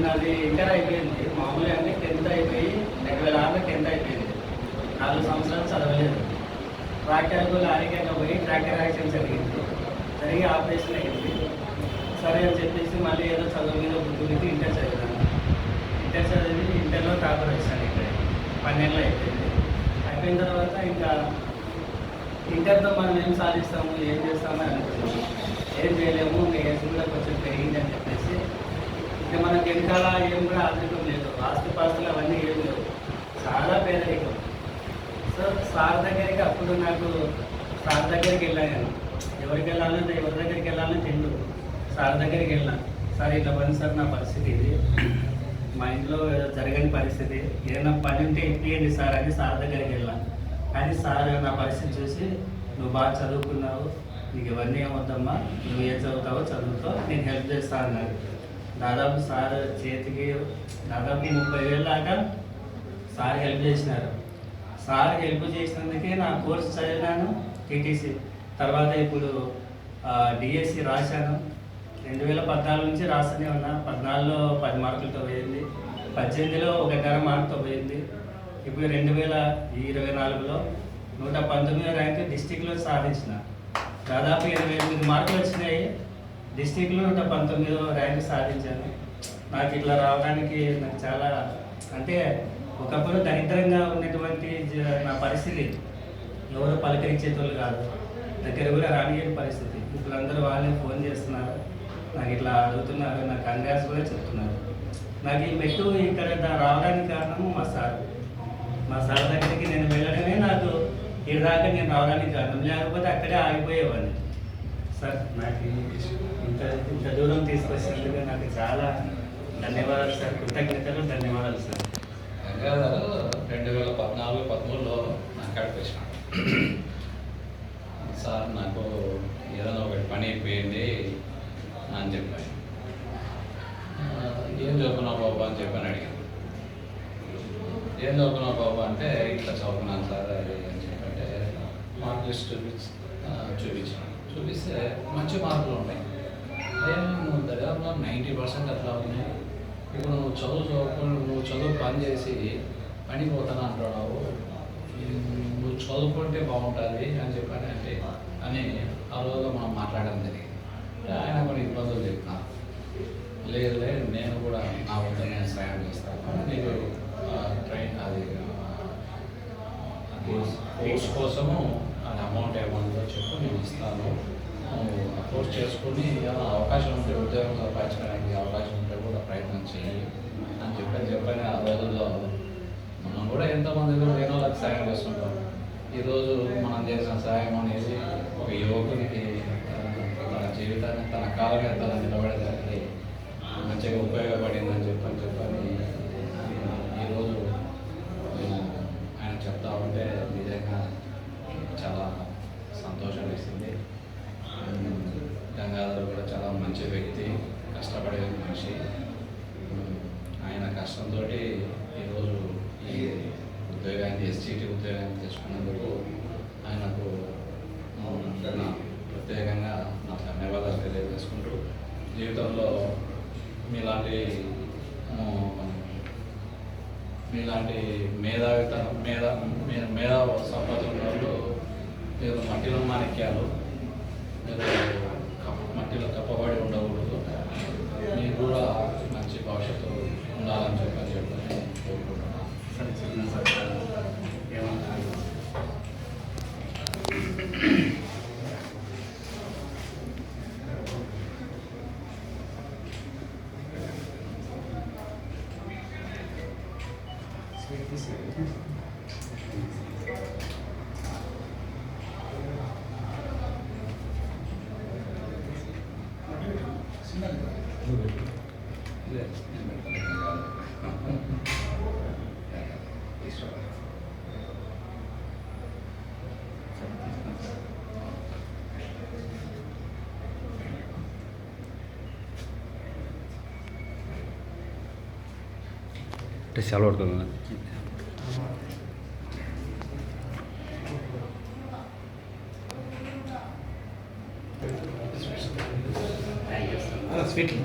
అది నాది ఇంటర్ అయిపోయింది. మామూలుగా అన్ని టెన్త్ అయిపోయి డెబ్బై ఆరులో టెన్త్ అయిపోయింది. నాలుగు సంవత్సరాలు చదవలేదు. ట్రాక్టర్కు లారీగా పోయి ట్రాక్టర్ యాక్సిడెంట్ జరిగింది. జరిగి ఆపరేషన్ అయింది. సరే అని చెప్పేసి మళ్ళీ ఏదో చదువు మీద బుద్ధి ఇంటర్ చదివాను. ఇంటర్ చదివి ఇంటర్లో టాపర్ వచ్చాను ఇక్కడ. పన్నెండులో అయిపోయింది. అయిపోయిన తర్వాత ఇంకా ఇంటర్తో మనం ఏం సాధిస్తాము ఏం చేస్తామని అనుకున్నాము ఏం చేయలేము ఇంకా ఏజ్ కూడా కొంచెం పెరిగింది అని చెప్పేసి మనకి వెనకాల ఏం కూడా ఆర్థికం లేదు. ఆస్తి పాస్తులు అవన్నీ ఏం లేవు. చాలా పేదరికం. సో సార్ దగ్గరికి అప్పుడు నాకు సార్ దగ్గరికి వెళ్ళాను నేను. ఎవరికి వెళ్ళాలంటే ఎవరి దగ్గరికి వెళ్ళాలని తెలియదు సార్ దగ్గరికి వెళ్ళాను. సార్ ఇట్లా పని సార్ నా పరిస్థితి ఇది. మా ఇంట్లో ఏదో జరగని పరిస్థితి. ఏదైనా పని ఉంటే ఇప్పియండి సార్ అని సార్ దగ్గరికి వెళ్ళాను కానీ సార్ నా పరిస్థితి చూసి నువ్వు బాగా చదువుకున్నావు. నీకు ఇవన్నీ ఏమొద్దమ్మా నువ్వు ఏం చదువుతావో చదువుతావు నేను హెల్ప్ చేస్తా అన్నాడు. దాదాపు సార్ చేతికి దాదాపు ముప్పై వేలు దాకా సార్ హెల్ప్ చేసినారు. సార్ హెల్ప్ చేసినందుకే నా కోర్స్ చదివినాను టీటీసీ. తర్వాత ఇప్పుడు డిఎస్సి రాశాను. రెండు వేల పద్నాలుగు నుంచి రాస్తూనే ఉన్నా. పద్నాలుగులో పది మార్కులతో పోయింది. పద్దెనిమిదిలో ఒకటిన్నర మార్కుతో పోయింది. ఇప్పుడు రెండు వేల ఇరవై నాలుగులో నూట పంతొమ్మిదో ర్యాంక్ డిస్టిక్లో సాధించిన. దాదాపు ఇరవై ఎనిమిది మార్కులు వచ్చినాయి. డిస్టిక్లో నూట పంతొమ్మిదో ర్యాంక్ సాధించాను. నాకు ఇట్లా రావడానికి నాకు చాలా అంటే ఒకప్పుడు దరిద్రంగా ఉన్నటువంటి నా పరిస్థితి. ఎవరు పలకరించేటోళ్ళు కాదు. దగ్గర కూడా రానియని పరిస్థితి. ఇప్పుడు అందరూ వాళ్ళే ఫోన్ చేస్తున్నారు. నాకు ఇట్లా అడుగుతున్నారు. నాకు కంగాస్ కూడా చెప్తున్నారు. నాకు ఈ మెట్టు ఇక్కడ రావడానికి కారణము మా సార్. మా సార్ దగ్గరికి నేను వెళ్ళడమే నాకు ఇక్కడ దాకా నేను రావడానికి కారణం. లేకపోతే అక్కడే ఆగిపోయేవాడిని. సార్ నాకు ఇంత దూరం తీసుకొచ్చినందుకు నాకు చాలా ధన్యవాదాలు సార్. కృతజ్ఞతలు ధన్యవాదాలు సార్. గంగాధర్ రెండు వేల పద్నాలుగు పదమూడులో నాకు కాడికి సార్ నాకు ఏదైనా ఒకటి పని అయిపోయింది అని చెప్పాను ఏం చదువుకున్నావు బాబు అని చెప్పని అడిగాను ఏం చదువుకున్నావు బాబు అంటే ఇట్లా చదువుకున్నాను సార్ అది అని చెప్పంటే మార్క్ లిస్ట్ చూపించి చూపించాను చూపిస్తే మంచి మార్కులు ఉన్నాయి. అదే నువ్వు నైంటీ పర్సెంట్ అట్లా ఉన్నాయి. ఇప్పుడు నువ్వు చదువు చదువుకుని నువ్వు చదువు పని చేసి పని పోతాను అంటున్నావు నువ్వు చదువుకుంటే బాగుంటుంది అని చెప్పని అంటే అని ఆ రోజు మనం మాట్లాడడం జరిగింది. ఆయన కొన్ని ఇబ్బందులు చెప్తాను లేదు లేదు నేను కూడా నా వద్ద నేను సాయం చేస్తాను. నీకు ట్రైన్ అది కోర్స్ కోసము అది అమౌంట్ అమౌంట్లో చెప్పు నేను ఇస్తాను. కోర్స్ చేసుకుని ఏమైనా అవకాశం ఉంటే ఉద్యోగం సంపాదించడానికి అవకాశం ఉంటే కూడా ప్రయత్నం చేయాలి అని చెప్పని చెప్పని ఆ రోజుల్లో మనం కూడా ఎంతోమంది లేని వాళ్ళకి సాయం చేస్తుంటాం. ఈరోజు మనం చేసిన సాయం అనేది ఒక యువకునికి తన జీవితాన్ని తన కాళ్ళ మీద తన నిలబడేదానికి మంచిగా ఉపయోగపడిందని చెప్పని చెప్పని ఈరోజు నేను ఆయన చెప్తా ఉంటే నిజంగా చాలా సంతోషం వేసింది గంగాధర్ కూడా చాలా మంచి వ్యక్తి కష్టపడే మనిషి. ఆయన కష్టంతో ఈరోజు ఈ ఉద్యోగాన్ని ఎస్సీటీ ఉద్యోగాన్ని తెచ్చుకున్నందుకు ఆయనకు నా ప్రత్యేకంగా నా ధన్యవాదాలు తెలియజేసుకుంటూ జీవితంలో మీలాంటి మీలాంటి మేధావిత మేధా మే- మేధా సంపద ఉన్న వాళ్ళు మీరు మట్టిలో మాణిక్యాలు మీరు కప్ప- మట్టిలో కప్పబడి ఉండకూడదు మీకు కూడా మంచి భవిష్యత్తు ఉండాలని చెప్పని చెప్పని కోరుకుంటున్నాను సరే చిన్న సార్ ఏమంటారు అంటే సెలవు ടെസ്റ്റ് ആൾ കൊടുക്കുന്നത് സ്വീറ്റ്.